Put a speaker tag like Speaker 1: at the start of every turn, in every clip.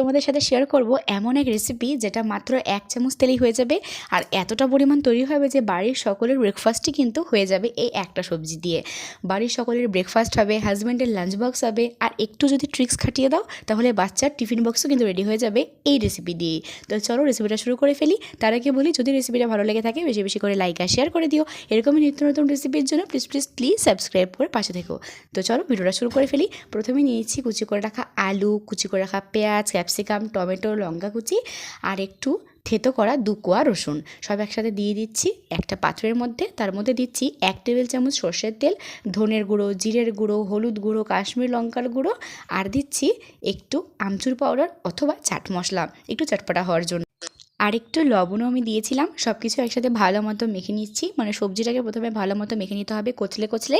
Speaker 1: তোমাদের সাথে শেয়ার করব এমন এক রেসিপি যেটা মাত্র এক চামচ তেলেই হয়ে যাবে। আর এতটা পরিমাণ তৈরি হবে যে বাড়ির সকলের ব্রেকফাস্টই কিন্তু হয়ে যাবে এই একটা সবজি দিয়ে। বাড়ির সকলের ব্রেকফাস্ট হবে হাজব্যান্ডের লাঞ্চ বক্স হবে, আর একটু যদি ট্রিক্স খাটিয়ে দাও, তাহলে বাচ্চার টিফিন বক্সও কিন্তু রেডি হয়ে যাবে এই রেসিপি দিয়ে তো চলো রেসিপিটা শুরু করে ফেলি। তার আগে বলি, যদি রেসিপিটা ভালো লেগে থাকে, বেশি বেশি করে লাইক আর শেয়ার করে দিও। এরকমই নিত্য নতুন রেসিপির জন্য প্লিজ প্লিজ প্লিজ সাবস্ক্রাইব করে পাশে থেকো। তো চলো ভিডিওটা শুরু করে ফেলি। প্রথমে নিয়েছি কুচি করে রাখা আলু, কুচি করে রাখা পেঁয়াজ টমেটো, লঙ্কা কুচি আর একটু থেতো করা দু কোয়া রসুন। সব একসাথে দিয়ে দিচ্ছি একটা পাত্রের মধ্যে। তার মধ্যে দিচ্ছি এক টেবিল চামচ সর্ষের তেল, ধনের গুঁড়ো, জিরের গুঁড়ো, হলুদ গুঁড়ো, কাশ্মীর লঙ্কার গুঁড়ো আর দিচ্ছি একটু আমচুর পাউডার অথবা চাট মশলা। একটু চটপটা হওয়ার জন্য। আর একটু লবণও আমি দিয়েছিলাম সব কিছু একসাথে ভালো মতো মেখে নিচ্ছি। মানে সবজিটাকে প্রথমে ভালো মতো মেখে নিতে হবে কচলে কচলে,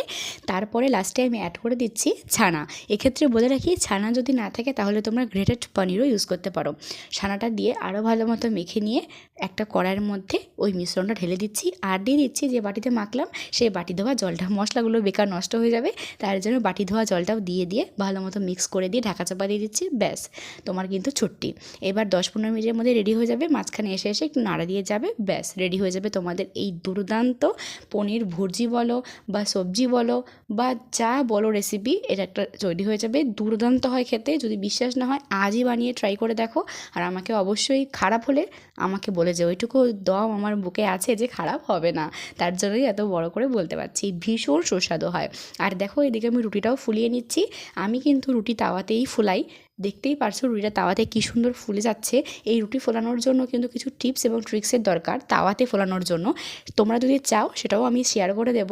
Speaker 1: তারপরে লাস্টে আমি অ্যাড করে দিচ্ছি ছানা। এক্ষেত্রে বলে রাখি, ছানা যদি না থাকে তাহলে তোমরা গ্রেটেড পনিরও ইউজ করতে পারো। ছানাটা দিয়ে আরও ভালো মতো মেখে নিয়ে একটা কড়াইয়ের মধ্যে ওই মিশ্রণটা ঢেলে দিচ্ছি। আর দিয়ে দিচ্ছি যে বাটিতে মাখলাম, সেই বাটি ধোয়া জলটা। মশলাগুলো বেকার নষ্ট হয়ে যাবে, তার জন্য বাটি ধোয়া জলটাও দিয়ে দিয়ে ভালো মতো মিক্স করে দিয়ে ঢাকা চাপা দিয়ে দিচ্ছি, ব্যাস। তোমার কিন্তু ছুট্টি। এবার দশ পনেরো মিনিটের মধ্যে রেডি হয়ে যাবে মাঝখানে এসে এসে একটু নাড়া দিয়ে যাবে, ব্যাস রেডি হয়ে যাবে তোমাদের এই দুর্দান্ত পনির ভুর্জি বলো বা সবজি বলো বা যা বলো রেসিপি এটা একটা তৈরি হয়ে যাবে। দুর্দান্ত হয় খেতে, যদি বিশ্বাস না হয় আজই বানিয়ে ট্রাই করে দেখো। আর আমাকে অবশ্যই খারাপ হলে আমাকে বলে যে ওইটুকু দম আমার বুকে আছে যে খারাপ হবে না। তার জন্যই এত বড় করে বলতে পারছি, ভীষণ সুস্বাদু হয়। আর দেখো, এদিকে আমি রুটিটাও ফুলিয়ে নিচ্ছি। আমি কিন্তু রুটি তাওয়াতেই ফুলাই দেখতেই পারছ রুটিটা তাওয়াতে কী সুন্দর ফুলে যাচ্ছে। এই রুটি ফোলানোর জন্য কিন্তু কিছু টিপস এবং ট্রিক্সের দরকার তাওয়াতে ফোলানোর জন্য। তোমরা যদি চাও সেটাও আমি শেয়ার করে দেব।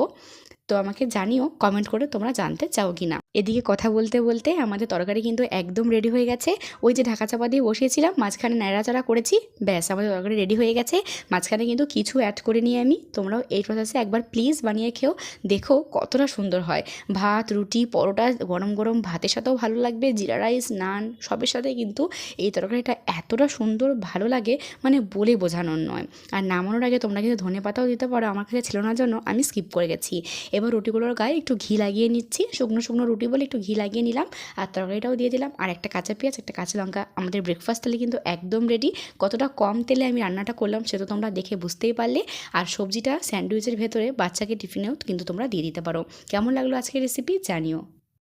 Speaker 1: তো আমাকে জানিও কমেন্ট করে তোমরা জানতে চাও কি না এদিকে কথা বলতে বলতে আমাদের তরকারি কিন্তু একদম রেডি হয়ে গেছে। ওই যে ঢাকা চাপা দিয়ে বসিয়েছিলাম, মাঝখানে নাড়াচাড়া করেছি, ব্যাস আমাদের তরকারি রেডি হয়ে গেছে। মাঝখানে কিন্তু কিছু অ্যাড করে নিয়ে আমি। তোমরাও এই প্রসেসে একবার প্লিজ বানিয়ে খেও, দেখো কতটা সুন্দর হয়। ভাত, রুটি, পরোটা, গরম গরম ভাতের সাথেও ভালো লাগবে, জিরা রাইস, নান, সবের সাথে কিন্তু এই তরকারিটা এতটা সুন্দর, ভালো লাগে মানে বলে বোঝানোর নয়। আর নামানোর আগে তোমরা কিন্তু ধনে পাতাও দিতে পারো, আমার কাছে ছিল না জন্য আমি স্কিপ করে গেছি। এবার রুটিগুলোর গায়ে একটু ঘি লাগিয়ে নিচ্ছি, শুকনো শুকনো রুটি বলে একটু ঘি লাগিয়ে নিলাম, আর তরকারিটাও দিয়ে দিলাম। আর একটা কাঁচা পেঁয়াজ, একটা কাঁচা লঙ্কা। আমাদের ব্রেকফাস্ট তাহলে কিন্তু একদম রেডি কতটা কম তেলে আমি রান্নাটা করলাম সে তো তোমরা দেখে বুঝতেই পারলে। আর সবজিটা স্যান্ডউইচের ভেতরে বাচ্চাকে টিফিনেও কিন্তু তোমরা দিয়ে দিতে পারো। কেমন লাগল আজকের রেসিপি জানিও।